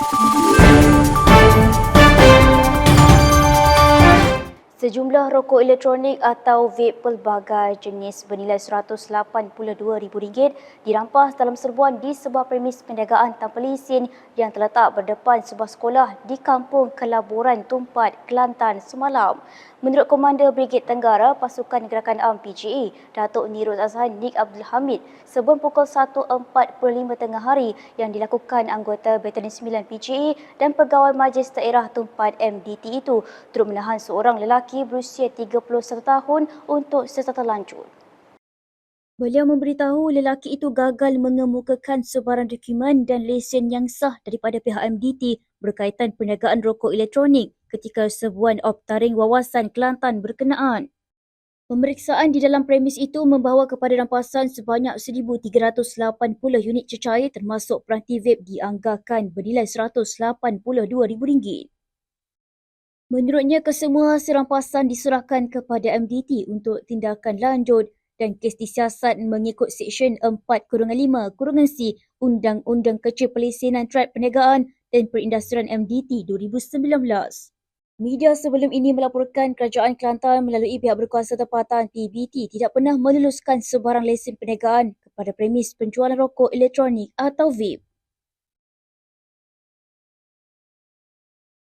Thank you. Sejumlah rokok elektronik atau vape pelbagai jenis bernilai RM182,000 dirampas dalam serbuan di sebuah premis perniagaan tanpa lesen yang terletak berdepan sebuah sekolah di Kampung Kelaburan Tumpat, Kelantan semalam. Menurut Komander Brigade Tenggara Pasukan Gerakan Am PGA, Datuk Nirul Azhan Nik Abdul Hamid, sebelum pukul 1.45 tengah hari yang dilakukan anggota Batalion 9 PGA dan pegawai Majlis Daerah Tumpat MDT itu turut menahan seorang lelaki lelaki berusia 31 tahun untuk seserta lanjut. Beliau memberitahu lelaki itu gagal mengemukakan sebarang dokumen dan lesen yang sah daripada pihak MDT berkaitan perniagaan rokok elektronik ketika sebuah optaring wawasan Kelantan berkenaan. Pemeriksaan di dalam premis itu membawa kepada rampasan sebanyak 1,380 unit cecair termasuk peranti vape dianggarkan bernilai RM182,000. Menurutnya, kesemua hasil rampasan diserahkan kepada MDT untuk tindakan lanjut dan kes disiasat mengikut Seksyen 4-5-C Undang-Undang Kecil Pelesenan Trad Perniagaan dan Perindustrian MDT 2019. Media sebelum ini melaporkan kerajaan Kelantan melalui pihak berkuasa tempatan PBT tidak pernah meluluskan sebarang lesen perniagaan kepada premis penjualan rokok elektronik atau vape.